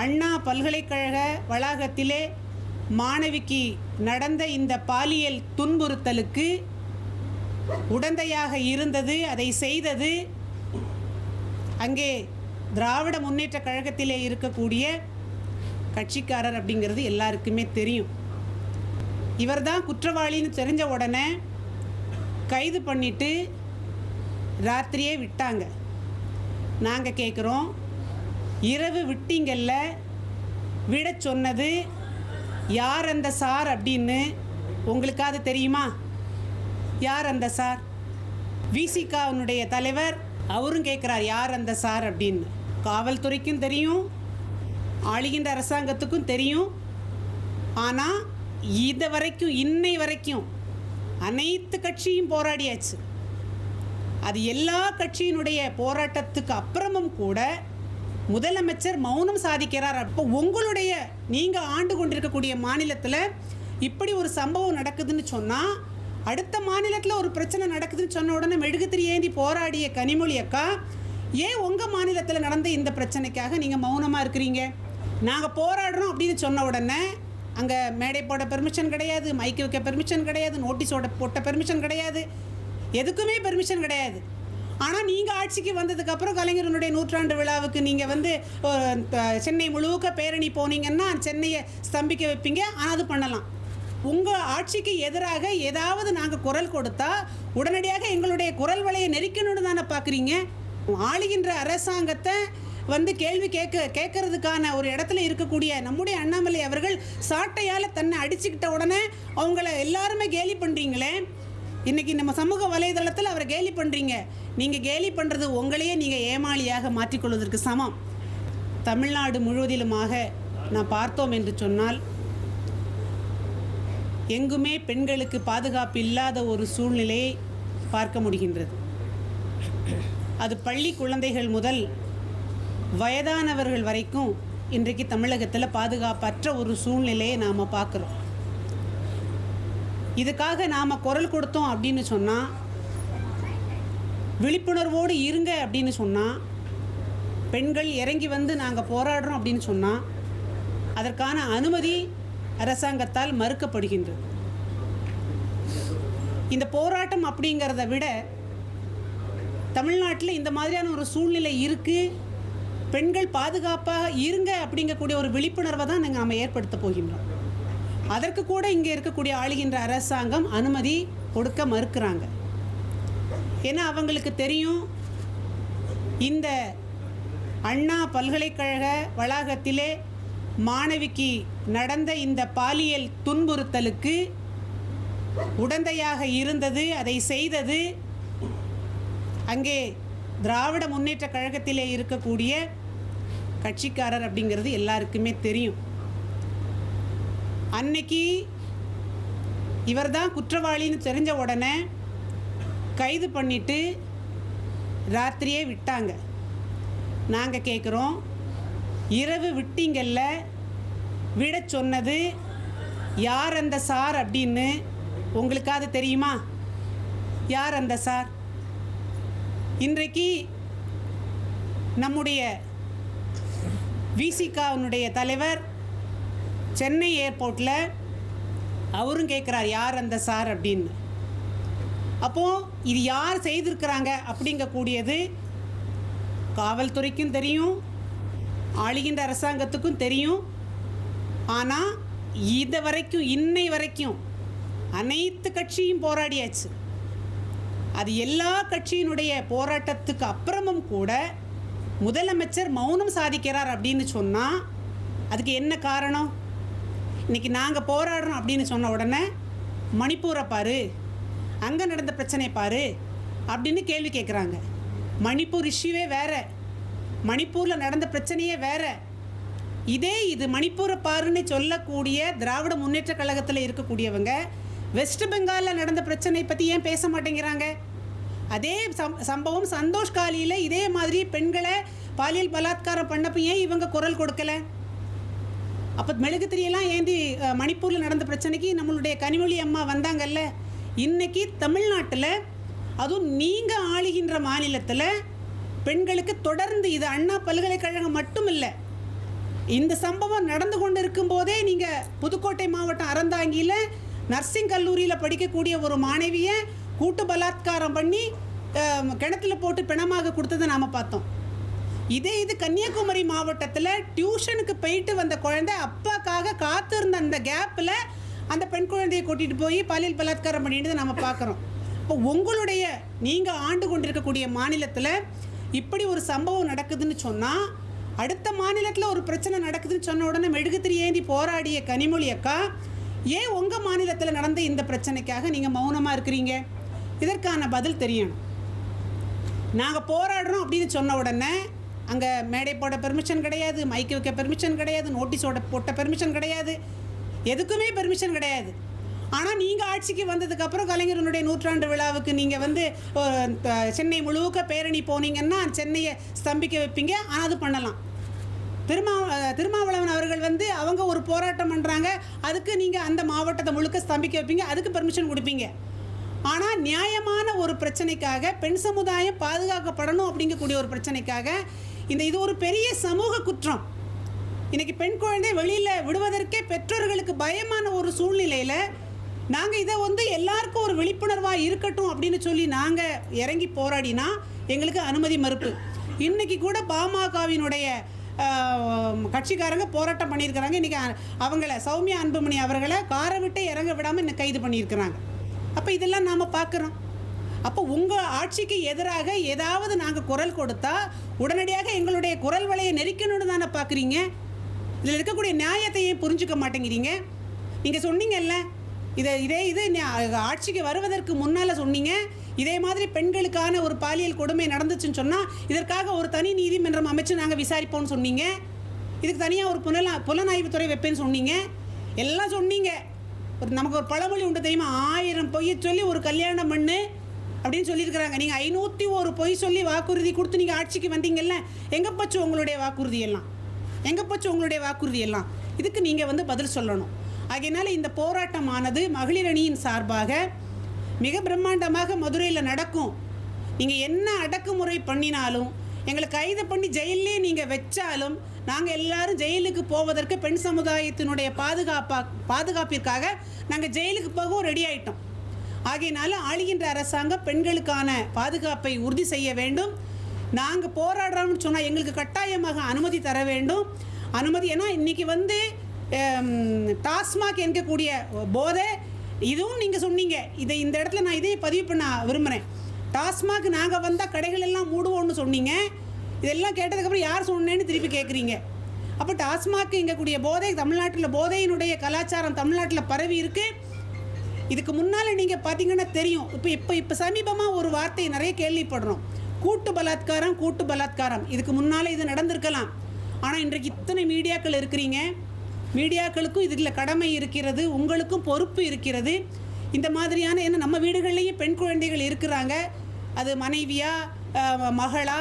அண்ணா பல்கலைக்கழக வளாகத்திலே மாணவிக்கு நடந்த இந்த பாலியல் துன்புறுத்தலுக்கு உடந்தையாக இருந்தது அதை செய்தது அங்கே திராவிட முன்னேற்ற கழகத்திலே இருக்கக்கூடிய கட்சிக்காரர் அப்படிங்கிறது எல்லாருக்குமே தெரியும். இவர்தான் குற்றவாளின்னு தெரிஞ்ச உடனே கைது பண்ணிட்டு ராத்திரியே விட்டாங்க. நாங்கள் கேட்குறோம் இரவு விட்டிங்கல்ல விடச் சொன்னது யார் அந்த சார் அப்படின்னு உங்களுக்காவது தெரியுமா? யார் அந்த சார்? விசிகாவினுடைய தலைவர் அவரும் கேட்குறார் யார் அந்த சார்? அப்படின்னு. காவல்துறைக்கும் தெரியும் ஆளுகின்ற அரசாங்கத்துக்கும் தெரியும். ஆனால் இது வரைக்கும் இன்னை வரைக்கும் அனைத்து கட்சியும் போராடியாச்சு. அது எல்லா கட்சியினுடைய போராட்டத்துக்கு அப்புறமும் கூட முதலமைச்சர் மௌனம் சாதிக்கிறார். அப்போ உங்களுடைய நீங்கள் ஆண்டு கொண்டிருக்கக்கூடிய மாநிலத்தில் இப்படி ஒரு சம்பவம் நடக்குதுன்னு சொன்னால் அடுத்த மாநிலத்தில் ஒரு பிரச்சனை நடக்குதுன்னு சொன்ன உடனே மெழுகுத்திரி ஏந்தி போராடிய கனிமொழி அக்கா ஏன் உங்கள் மாநிலத்தில் நடந்த இந்த பிரச்சனைக்காக நீங்கள் மௌனமாக இருக்கிறீங்க? நாங்கள் போராடுறோம் அப்படின்னு சொன்ன உடனே அங்கே மேடை போட பெர்மிஷன் கிடையாது மைக்கு வைக்க பெர்மிஷன் கிடையாது நோட்டீஸோட போட்ட பெர்மிஷன் கிடையாது. எதுக்குமே பெர்மிஷன் கிடையாது. ஆனால் நீங்கள் ஆட்சிக்கு வந்ததுக்கப்புறம் கலைஞரனுடைய நூற்றாண்டு விழாவுக்கு நீங்கள் வந்து சென்னை முழுக்க பேரணி போனீங்கன்னா சென்னையை ஸ்தம்பிக்க வைப்பீங்க. ஆனால் அது பண்ணலாம். உங்கள் ஆட்சிக்கு எதிராக ஏதாவது நாங்கள் குரல் கொடுத்தா உடனடியாக எங்களுடைய குரல் வலையை நெரிக்கணும்னு தானே பார்க்குறீங்க ஆளுகின்ற அரசாங்கத்தை வந்து கேள்வி கேட்க கேட்கறதுக்கான ஒரு இடத்துல இருக்கக்கூடிய நம்முடைய அண்ணாமலை அவர்கள் சாட்டையால் தன்னை அடிச்சுக்கிட்ட உடனே அவங்கள எல்லாருமே கேலி பண்ணுறீங்களே இன்றைக்கி நம்ம சமூக வலைதளத்தில் அவரை கேலி பண்ணுறீங்க நீங்கள் கேலி பண்ணுறது உங்களையே நீங்கள் ஏமாளியாக மாற்றிக்கொள்வதற்கு சமம். தமிழ்நாடு முழுவதிலுமாக நான் பார்த்தோம் என்று சொன்னால் எங்குமே பெண்களுக்கு பாதுகாப்பு இல்லாத ஒரு சூழ்நிலையை பார்க்க முடிகின்றது. அது பள்ளி குழந்தைகள் முதல் வயதானவர்கள் வரைக்கும் இன்றைக்கு தமிழகத்தில் பாதுகாப்பற்ற ஒரு சூழ்நிலையை நாம் பார்க்குறோம். இதுக்காக நாம் குரல் கொடுத்தோம் அப்படின்னு சொன்னால் விழிப்புணர்வோடு இருங்க அப்படின்னு சொன்னால் பெண்கள் இறங்கி வந்து நாங்கள் போராடுறோம் அப்படின்னு சொன்னால் அதற்கான அனுமதி அரசாங்கத்தால் மறுக்கப்படுகின்றது. இந்த போராட்டம் அப்படிங்கிறத விட தமிழ்நாட்டில் இந்த மாதிரியான ஒரு சூழ்நிலை இருக்குது பெண்கள் பாதுகாப்பாக இருங்க அப்படிங்கக்கூடிய ஒரு விழிப்புணர்வை தான் நாங்கள் நாம் ஏற்படுத்த போகின்றோம். அதற்கு கூட இங்கே இருக்கக்கூடிய ஆளுகின்ற அரசாங்கம் அனுமதி கொடுக்க மறுக்கிறாங்க. ஏன்னா அவங்களுக்கு தெரியும் இந்த அண்ணா பல்கலைக்கழக வளாகத்திலே மாணவிக்கு நடந்த இந்த பாலியல் துன்புறுத்தலுக்கு உடந்தையாக இருந்தது அதை செய்தது அங்கே திராவிட முன்னேற்ற கழகத்திலே இருக்கக்கூடிய கட்சிக்காரர் அப்படிங்கிறது எல்லாருக்குமே தெரியும். அன்னைக்கு இவர்தான் குற்றவாளின்னு தெரிஞ்ச உடனே கைது பண்ணிட்டு ராத்திரியே விட்டாங்க. நாங்கள் கேட்குறோம் இரவு விட்டீங்கல்ல விட சொன்னது யார் அந்த சார் அப்படின்னு உங்களுக்காவது தெரியுமா? யார் அந்த சார்? இன்றைக்கு நம்முடைய விசிகாவினுடைய தலைவர் சென்னை ஏர்போர்ட்டில் அவரும் கேட்குறார் யார் அந்த சார்? அப்படின்னு. அப்போது இது யார் செய்திருக்கிறாங்க அப்படிங்கக்கூடியது காவல்துறைக்கும் தெரியும் ஆளுகின்ற அரசாங்கத்துக்கும் தெரியும். ஆனால் இது வரைக்கும் இன்னை வரைக்கும் அனைத்து கட்சியும் போராடியாச்சு. அது எல்லா கட்சியினுடைய போராட்டத்துக்கு அப்புறமும் கூட முதலமைச்சர் மௌனம் சாதிக்கிறார் அப்படின்னு சொன்னால் அதுக்கு என்ன காரணம்? இன்னைக்கு நாங்கள் போராடுறோம் அப்படின்னு சொன்ன உடனே மணிப்பூரை பாரு அங்கே நடந்த பிரச்சனையை பாரு அப்படின்னு கேள்வி கேட்குறாங்க மணிப்பூர் இஷ்யூவே வேற. மணிப்பூரில் நடந்த பிரச்சனையே வேற. இதே இது மணிப்பூரை பாருன்னு சொல்லக்கூடிய திராவிட முன்னேற்ற கழகத்தில் இருக்கக்கூடியவங்க வெஸ்ட் பெங்காலில் நடந்த பிரச்சனை பற்றி ஏன் பேச மாட்டேங்கிறாங்க? அதே சம் சம்பவம் சந்தோஷ் காலியில் இதே மாதிரி பெண்களை பாலியல் பலாத்காரம் பண்ணப்போ ஏன் இவங்க குரல் கொடுக்கலை? அப்போ மெழுகுத்திரியெல்லாம் ஏந்தி மணிப்பூரில் நடந்த பிரச்சனைக்கு நம்மளுடைய கனிமொழி அம்மா வந்தாங்கல்ல இன்னைக்கு தமிழ்நாட்டில் அதுவும் நீங்கள் ஆளுகின்ற மாநிலத்தில் பெண்களுக்கு தொடர்ந்து இது அண்ணா பல்கலைக்கழகம் மட்டும் இல்லை இந்த சம்பவம் நடந்து கொண்டு இருக்கும்போதே நீங்கள் புதுக்கோட்டை மாவட்டம் அறந்தாங்கியில் நர்சிங் கல்லூரியில் படிக்கக்கூடிய ஒரு மாணவியை கூட்டு பலாத்காரம் பண்ணி கிணத்துல போட்டு பிணமாக கொடுத்ததை நாம் பார்த்தோம். இதே இது கன்னியாகுமரி மாவட்டத்தில் டியூஷனுக்கு போயிட்டு வந்த குழந்தை அப்பாக்காக காத்திருந்த அந்த கேப்பில் அந்த பெண் குழந்தையை கூட்டிகிட்டு போய் பாலியல் பலாத்காரம் பண்ணிட்டு நம்ம பார்க்குறோம் இப்போ உங்களுடைய நீங்கள் ஆண்டு கொண்டிருக்கக்கூடிய மாநிலத்தில் இப்படி ஒரு சம்பவம் நடக்குதுன்னு சொன்னால் அடுத்த மாநிலத்தில் ஒரு பிரச்சனை நடக்குதுன்னு சொன்ன உடனே மெழுகுத்திரி ஏந்தி போராடிய கனிமொழி அக்கா ஏன் உங்கள் மாநிலத்தில் நடந்த இந்த பிரச்சனைக்காக நீங்கள் மௌனமாக இருக்கிறீங்க? இதற்கான பதில் தெரியணும். நாங்கள் போராடுறோம் அப்படின்னு சொன்ன உடனே அங்கே மேடை போட பெர்மிஷன் கிடையாது மைக்கு வைக்க பெர்மிஷன் கிடையாது நோட்டீஸோட போட்ட பெர்மிஷன் கிடையாது. எதுக்குமே பெர்மிஷன் கிடையாது. ஆனால் நீங்கள் ஆட்சிக்கு வந்ததுக்கப்புறம் கலைஞரனுடைய நூற்றாண்டு விழாவுக்கு நீங்கள் வந்து சென்னை முழுக்க பேரணி போனீங்கன்னா சென்னையை ஸ்தம்பிக்க வைப்பீங்க. ஆனால் அது பண்ணலாம். திருமா திருமாவளவன் அவர்கள் வந்து அவங்க ஒரு போராட்டம் பண்ணுறாங்க அதுக்கு நீங்கள் அந்த மாவட்டத்தை முழுக்க ஸ்தம்பிக்க வைப்பீங்க. அதுக்கு பெர்மிஷன் கொடுப்பீங்க. ஆனால் நியாயமான ஒரு பிரச்சனைக்காக பெண் சமுதாயம் பாதுகாக்கப்படணும் அப்படிங்கக்கூடிய ஒரு பிரச்சனைக்காக இந்த இது ஒரு பெரிய சமூக குற்றம். இன்னைக்கு பெண் குழந்தை வெளியில் விடுவதற்கே பெற்றோர்களுக்கு பயமான ஒரு சூழ்நிலையில் நாங்கள் இதை வந்து எல்லாருக்கும் ஒரு விழிப்புணர்வாக இருக்கட்டும் அப்படின்னு சொல்லி நாங்கள் இறங்கி போராடினா எங்களுக்கு அனுமதி மறுப்பு. இன்னைக்கு கூட பாமகவினுடைய கட்சிக்காரங்க போராட்டம் பண்ணியிருக்கிறாங்க. இன்றைக்கி அவங்கள சௌமியா அன்புமணி அவர்களை காரை விட்டு இறங்க விடாமல் இன்னும் கைது பண்ணியிருக்கிறாங்க. அப்போ இதெல்லாம் நாம் பார்க்குறோம் அப்போ உங்கள் ஆட்சிக்கு எதிராக ஏதாவது நாங்கள் குரல் கொடுத்தா உடனடியாக எங்களுடைய குரல் வலையை நெரிக்கணும்னு தானே பார்க்குறீங்க இதில் இருக்கக்கூடிய நியாயத்தையே புரிஞ்சுக்க மாட்டேங்கிறீங்க. நீங்கள் சொன்னீங்கல்ல இதை இதே இது ஆட்சிக்கு வருவதற்கு முன்னால் சொன்னீங்க. இதே மாதிரி பெண்களுக்கான ஒரு பாலியல் கொடுமை நடந்துச்சுன்னு சொன்னால் இதற்காக ஒரு தனி நீதிமன்றம் அமைச்சு நாங்கள் விசாரிப்போம்னு சொன்னீங்க. இதுக்கு தனியாக ஒரு புலனா புலனாய்வுத்துறை வைப்பேன்னு சொன்னீங்க. எல்லாம் சொன்னீங்க. ஒரு நமக்கு ஒரு பழமொழி உண்டு தெரியுமா? ஆயிரம் பொய் சொல்லி ஒரு கல்யாணம் பண்ணு. அப்படின்னு சொல்லியிருக்கிறாங்க. நீங்கள் ஐநூற்றி ஒரு பொய் சொல்லி வாக்குறுதி கொடுத்து நீங்கள் ஆட்சிக்கு வந்தீங்கல்ல எங்கே போச்சு உங்களுடைய வாக்குறுதி எல்லாம் எங்கே போச்சு உங்களுடைய வாக்குறுதி எல்லாம் இதுக்கு நீங்கள் வந்து பதில் சொல்லணும். ஆகையினால இந்த போராட்டமானது மகளிர் அணியின் சார்பாக மிக பிரம்மாண்டமாக மதுரையில் நடக்கும். நீங்கள் என்ன அடக்குமுறை பண்ணினாலும் எங்களை கைது பண்ணி ஜெயிலே நீங்கள் வச்சாலும் நாங்கள் எல்லாரும் ஜெயிலுக்கு போவதற்கு பெண் சமுதாயத்தினுடைய பாதுகாப்பாக பாதுகாப்பிற்காக நாங்கள் ஜெயிலுக்கு போகவும் ரெடி ஆகிட்டோம் ஆகையினால ஆளுகின்ற அரசாங்கம் பெண்களுக்கான பாதுகாப்பை உறுதி செய்ய வேண்டும். நாங்கள் போராடுறோம்னு சொன்னால் எங்களுக்கு கட்டாயமாக அனுமதி தர வேண்டும். அனுமதி ஏன்னா இன்றைக்கி வந்து டாஸ்மாக் என்கக்கூடிய போதை இதுவும் நீங்கள் சொன்னீங்க. இதை இந்த இடத்துல நான் இதையும் பதிவு பண்ண விரும்புகிறேன் டாஸ்மாக் நாங்கள் வந்தால் கடைகள் எல்லாம் மூடுவோம்னு சொன்னீங்க. இதெல்லாம் கேட்டதுக்கப்புறம் யார் சொன்னேன்னு திருப்பி கேட்குறீங்க அப்போ டாஸ்மாக் இங்கக்கூடிய போதை தமிழ்நாட்டில் போதையினுடைய கலாச்சாரம் தமிழ்நாட்டில் பரவி இருக்குது இதுக்கு முன்னால் நீங்கள் பார்த்தீங்கன்னா தெரியும். இப்போ இப்போ இப்போ சமீபமாக ஒரு வார்த்தையை நிறைய கேள்விப்படுறோம். கூட்டு பலாத்காரம் கூட்டு பலாத்காரம். இதுக்கு முன்னால் இது நடந்திருக்கலாம். ஆனால் இன்றைக்கு இத்தனை மீடியாக்கள் இருக்கிறீங்க. மீடியாக்களுக்கும் இதில் கடமை இருக்கிறது உங்களுக்கும் பொறுப்பு இருக்கிறது. இந்த மாதிரியான ஏன்னா நம்ம வீடுகள்லேயும் பெண் குழந்தைகள் இருக்கிறாங்க. அது மனைவியா மகளா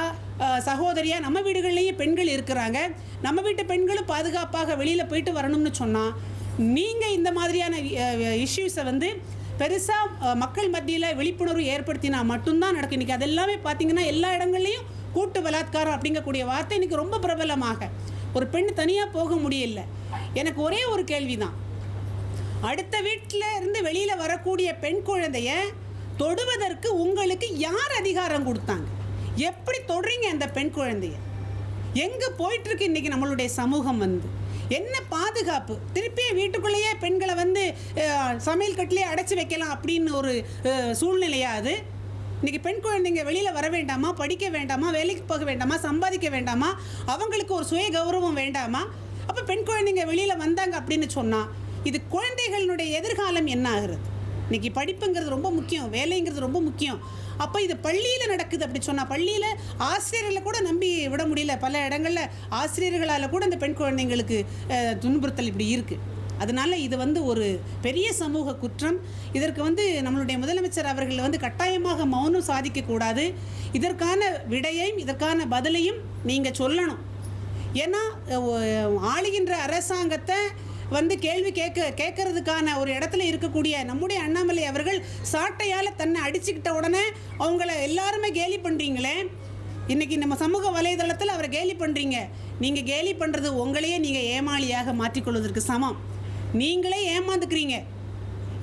சகோதரியா நம்ம வீடுகள்லேயும் பெண்கள் இருக்கிறாங்க. நம்ம வீட்டு பெண்களும் பாதுகாப்பாக வெளியில் போயிட்டு வரணும்னு சொன்னால் நீங்கள் இந்த மாதிரியான இஷ்யூஸை வந்து பெருசாக மக்கள் மத்தியில் விழிப்புணர்வு ஏற்படுத்தினா மட்டும்தான் நடக்கும். இன்றைக்கி அதெல்லாமே பார்த்தீங்கன்னா எல்லா இடங்கள்லையும் கூட்டு பலாத்காரம் அப்படிங்கக்கூடிய வார்த்தை இன்றைக்கி ரொம்ப பிரபலமாக. ஒரு பெண் தனியாக போக முடியல. எனக்கு ஒரே ஒரு கேள்வி தான் அடுத்த வீட்டில் இருந்து வெளியில் வரக்கூடிய பெண் குழந்தைய தொடுவதற்கு உங்களுக்கு யார் அதிகாரம் கொடுத்தாங்க? எப்படி தொடுறீங்க அந்த பெண் குழந்தைய? எங்கே போயிட்டுருக்கு இன்றைக்கி நம்மளுடைய சமூகம் வந்து? என்ன பாதுகாப்பு? திருப்பியும் வீட்டுக்குள்ளேயே பெண்களை வந்து சமையல் கட்டிலே அடைச்சி வைக்கலாம் அப்படின்னு ஒரு சூழ்நிலையா அது? இன்றைக்கி பெண் குழந்தைங்க வெளியில் வர வேண்டாமா? படிக்க வேண்டாமா? வேலைக்கு போக வேண்டாமா? சம்பாதிக்க வேண்டாமா? அவங்களுக்கு ஒரு சுய கௌரவம் வேண்டாமா? அப்போ பெண் குழந்தைங்க வெளியில் வந்தாங்க அப்படின்னு சொன்னால் இது குழந்தைகளுடைய எதிர்காலம் என்ன ஆகுறது? இன்னைக்கு படிப்புங்கிறது ரொம்ப முக்கியம் வேலைங்கிறது ரொம்ப முக்கியம். அப்போ இது பள்ளியில் நடக்குது அப்படி சொன்னால் பள்ளியில் ஆசிரியர்களை கூட நம்பி விட முடியல. பல இடங்களில் ஆசிரியர்களால் கூட இந்த பெண் குழந்தைங்களுக்கு துன்புறுத்தல் இப்படி இருக்குது அதனால இது வந்து ஒரு பெரிய சமூக குற்றம். இதற்கு வந்து நம்மளுடைய முதலமைச்சர் அவர்கள் வந்து கட்டாயமாக மௌனம் சாதிக்கக்கூடாது இதற்கான விடையையும் இதற்கான பதிலையும் நீங்கள் சொல்லணும். ஏன்னா ஆளுகின்ற அரசாங்கத்தை வந்து கேள்வி கேட்க கேட்கறதுக்கான ஒரு இடத்துல இருக்கக்கூடிய நம்முடைய அண்ணாமலை அவர்கள் சாட்டையால் தன்னை அடிச்சுக்கிட்ட உடனே அவங்கள எல்லாருமே கேலி பண்ணுறீங்களே இன்றைக்கி நம்ம சமூக வலைதளத்தில் அவரை கேலி பண்ணுறீங்க நீங்கள் கேலி பண்ணுறது உங்களையே நீங்கள் ஏமாளியாக மாற்றிக்கொள்வதற்கு சமம். நீங்களே ஏமாந்துக்கிறீங்க.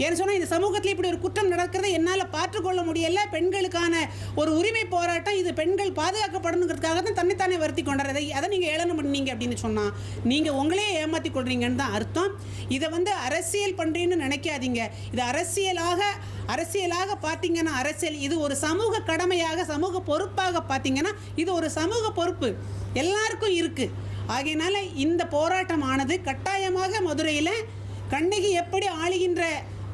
ஏன்னு சொன்னால் இந்த சமூகத்தில் இப்படி ஒரு குற்றம் நடக்கிறத என்னால் பார்த்துக்கொள்ள முடியல. பெண்களுக்கான ஒரு உரிமை போராட்டம் இது பெண்கள் பாதுகாக்கப்படணுங்கிறதுக்காக தான் தன்னைத்தானே வருத்தி கொண்டார். அதை அதை நீங்கள் ஏளனம் பண்ணீங்க அப்படின்னு சொன்னால் நீங்கள் உங்களே ஏமாற்றி கொள்றீங்கன்னு தான் அர்த்தம். இதை வந்து அரசியல் பண்ணுறீன்னு நினைக்காதீங்க. இது அரசியலாக அரசியலாக பார்த்தீங்கன்னா அரசியல் இது ஒரு சமூக கடமையாக சமூக பொறுப்பாக பார்த்தீங்கன்னா இது ஒரு சமூக பொறுப்பு. எல்லாருக்கும் இருக்குது ஆகையினால இந்த போராட்டமானது கட்டாயமாக மதுரையில் கண்ணகி எப்படி ஆளுகின்ற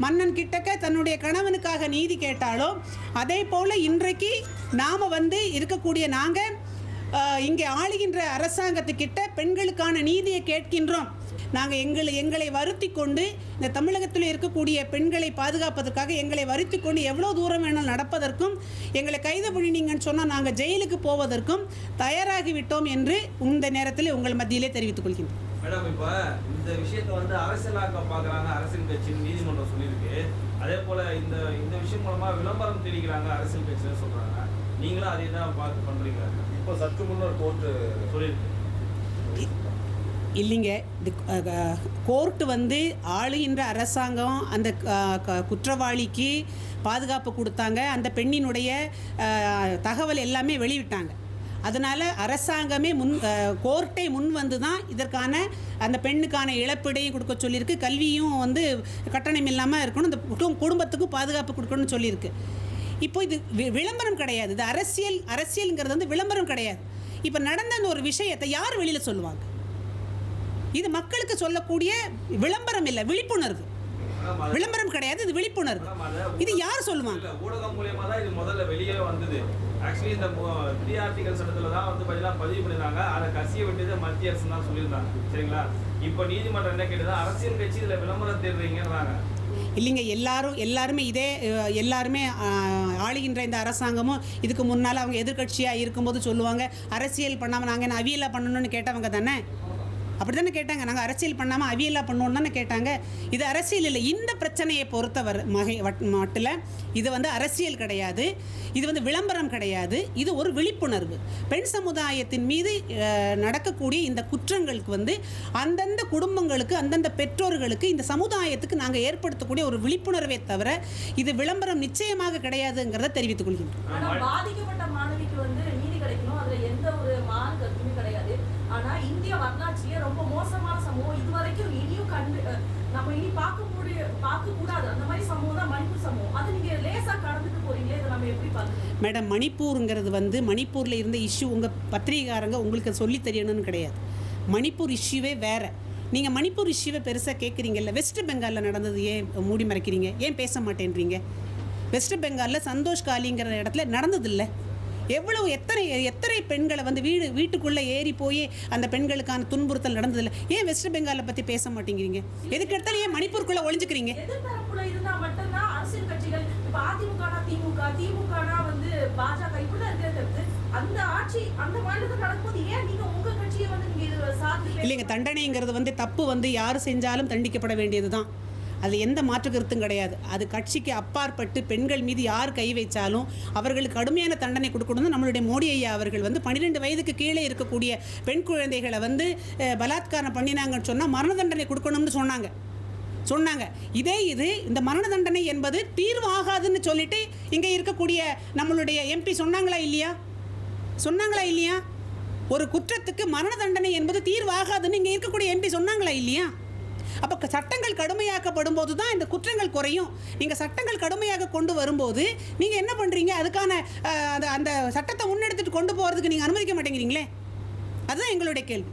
மன்னன் கிட்டக்க தன்னுடைய கணவனுக்காக நீதி கேட்டாலோ அதே போல் இன்றைக்கு நாம் வந்து இருக்கக்கூடிய நாங்கள் இங்கே ஆளுகின்ற அரசாங்கத்துக்கிட்ட பெண்களுக்கான நீதியை கேட்கின்றோம். நாங்கள் எங்களை எங்களை வருத்தி கொண்டு இந்த தமிழகத்தில் இருக்கக்கூடிய பெண்களை பாதுகாப்பதற்காக எங்களை வருத்தி கொண்டு எவ்வளோ தூரம் வேணாலும் நடப்பதற்கும் எங்களை கைது பண்ணினீங்கன்னு சொன்னால் நாங்கள் ஜெயிலுக்கு போவதற்கும் தயாராகிவிட்டோம் என்று இந்த நேரத்தில் உங்கள் மத்தியிலே தெரிவித்துக் கொள்கின்றோம். மேடம் இப்ப இந்த விஷயத்தை வந்து அரசியலாக்க பாக்குறாங்க அரசியல் கட்சின்னு நீதிமன்றம் சொல்லியிருக்கு. அதே போல இந்த இந்த விஷயம் மூலமா விளம்பரம் தெரிவிக்கிறாங்க அரசியல் கட்சின்னு சொல்றாங்க. நீங்களும் அதே தான் பார்த்து பண்றீங்க இப்போ சற்று முன்னர் கோர்ட்டு சொல்லியிருக்கு. இல்லைங்க. இது கோர்ட்டு வந்து ஆளுகின்ற அரசாங்கம் அந்த குற்றவாளிக்கு பாதுகாப்பு கொடுத்தாங்க. அந்த பெண்ணினுடைய தகவல் எல்லாமே வெளியிட்டாங்க. அதனால் அரசாங்கமே முன் கோர்ட்டை முன் வந்து தான் இதற்கான அந்த பெண்ணுக்கான இழப்பீடையும் கொடுக்க சொல்லியிருக்கு. கல்வியும் வந்து கட்டணம் இல்லாமல் இருக்கணும். இந்த குடும்பத்துக்கும் பாதுகாப்பு கொடுக்கணும்னு சொல்லியிருக்கு. இப்போ இது வி- விளம்பரம் கிடையாது. இது அரசியல் அரசியலுங்கிறது வந்து விளம்பரம் கிடையாது. இப்போ நடந்த அந்த ஒரு விஷயத்தை யார் வெளியில் சொல்லுவாங்க? இது மக்களுக்கு சொல்லக்கூடிய விளம்பரம் இல்லை விழிப்புணர்வு. விளம்பரம் கிடையாது இது விழிப்புணர்வு. இது யார் சொல்லுவாங்க? ஊடகம் மூலியமா தான் இது முதல்ல வெளியே வந்தது. ஆக்சுவலி இந்த த்ரீ ஆர்டிகல் சட்டத்துல தான் வந்து பார்த்தீங்கன்னா பதிவு பண்ணிருந்தாங்க. அதை கசிய வேண்டியது மத்திய அரசு தான் சொல்லியிருந்தாங்க. சரிங்களா? இப்போ நீதிமன்றம் என்ன கேட்டது? அரசியல் கட்சி இதுல விளம்பரம் தேடுறீங்கன்றாங்க. இல்லைங்க எல்லாரும் எல்லாருமே இதே எல்லாருமே ஆளுகின்ற இந்த அரசாங்கமும் இதுக்கு முன்னால் அவங்க எதிர்க்கட்சியாக இருக்கும்போது சொல்லுவாங்க அரசியல் பண்ணாமல் நாங்கள் என்ன அவியலாக பண்ணணும்னு கேட்டவங்க தானே? அப்படி தானே கேட்டாங்க. நாங்கள் அரசியல் பண்ணாமல் அவியலாக பண்ணுவோம்னு தானே கேட்டாங்க. இது அரசியல் இல்லை. இந்த பிரச்சனையை பொறுத்தவர் மகை மட்டில் இது வந்து அரசியல் கிடையாது. இது வந்து விளம்பரம் கிடையாது. இது ஒரு விழிப்புணர்வு. பெண் சமுதாயத்தின் மீது நடக்கக்கூடிய இந்த குற்றங்களுக்கு வந்து அந்தந்த குடும்பங்களுக்கு அந்தந்த பெற்றோர்களுக்கு இந்த சமுதாயத்துக்கு நாங்கள் ஏற்படுத்தக்கூடிய ஒரு விழிப்புணர்வே தவிர இது விளம்பரம் நிச்சயமாக கிடையாதுங்கிறத தெரிவித்துக் கொள்கின்றோம் ஆனா பாதிக்கப்பட்ட மாணவிக்கு வந்து நீதி கிடைக்கணும் அதுல எந்த ஒரு மாறு கருத்துமே கிடையாது ஆனா இந்திய வரலாற்றிலேயே ரொம்ப மோசமான சம்பவம். இதுவரைக்கும் இனியும் கண்டு நம்ம இனி பார்க்க முடிய பார்க்க கூடாது அந்த மாதிரி சம்பவம் தான் மணிப்பூர் சம்பவம். அது நீங்க லேசா கடந்துட்டு போறீங்களே இதை நம்ம எப்படி பார்க்கலாம் மேடம் மணிப்பூருங்கிறது வந்து மணிப்பூரில் இருந்த இஷ்யூ உங்கள் பத்திரிகாரங்க உங்களுக்கு சொல்லி தெரியணும்னு கிடையாது. மணிப்பூர் இஷ்யூவே வேறு. நீங்கள் மணிப்பூர் இஷ்யூவை பெருசாக கேட்குறீங்கல்ல வெஸ்ட் பெங்காலில் நடந்தது ஏன் மூடி மறைக்கிறீங்க? ஏன் பேச மாட்டேன்றீங்க? வெஸ்ட் பெங்காலில் சந்தோஷ் காலிங்கிற இடத்துல நடந்ததில்லை. எவ்வளவு எத்தனை எத்தனை பெண்களை வந்து வீடு வீட்டுக்குள்ளே ஏறி போய் அந்த பெண்களுக்கான துன்புறுத்தல் நடந்ததில்ல. ஏன் வெஸ்ட் பெங்காலை பற்றி பேச மாட்டேங்கிறீங்க? எதுக்கு எடுத்தாலும் ஏன் மணிப்பூருக்குள்ளே பேச இல்லைங்க தண்டனைங்கிறது வந்து தப்பு வந்து யார் செஞ்சாலும் தண்டிக்கப்பட வேண்டியது அது எந்த மாற்று கருத்தும் கிடையாது. அது கட்சிக்கு அப்பாற்பட்டு பெண்கள் மீது யார் கை வைச்சாலும் அவர்களுக்கு கடுமையான தண்டனை கொடுக்கணும்னு நம்மளுடைய மோடி ஐயா அவர்கள் வந்து பன்னிரெண்டு வயதுக்கு கீழே இருக்கக்கூடிய பெண் குழந்தைகளை வந்து பலாத்காரம் பண்ணினாங்கன்னு சொன்னால் மரண தண்டனை கொடுக்கணும்னு சொன்னாங்க. சொன்னாங்க. இதே இது இந்த மரண தண்டனை என்பது தீர்வாகாதுன்னு சொல்லிட்டு இங்கே இருக்கக்கூடிய நம்மளுடைய எம்பி சொன்னாங்களா இல்லையா? சொன்னாங்களா இல்லையா? ஒரு குற்றத்துக்கு மரண தண்டனை என்பது தீர்வாகாதுன்னு இங்கே இருக்கக்கூடிய எம்பி சொன்னாங்களா இல்லையா? அப்போ சட்டங்கள் கடுமையாக்கப்படும் போது தான் இந்த குற்றங்கள் குறையும். நீங்கள் சட்டங்கள் கடுமையாக கொண்டு வரும்போது நீங்கள் என்ன பண்ணுறீங்க அதுக்கான அந்த அந்த சட்டத்தை முன்னெடுத்துட்டு கொண்டு போகிறதுக்கு நீங்கள் அனுமதிக்க மாட்டேங்கிறீங்களே? அதுதான் எங்களுடைய கேள்வி.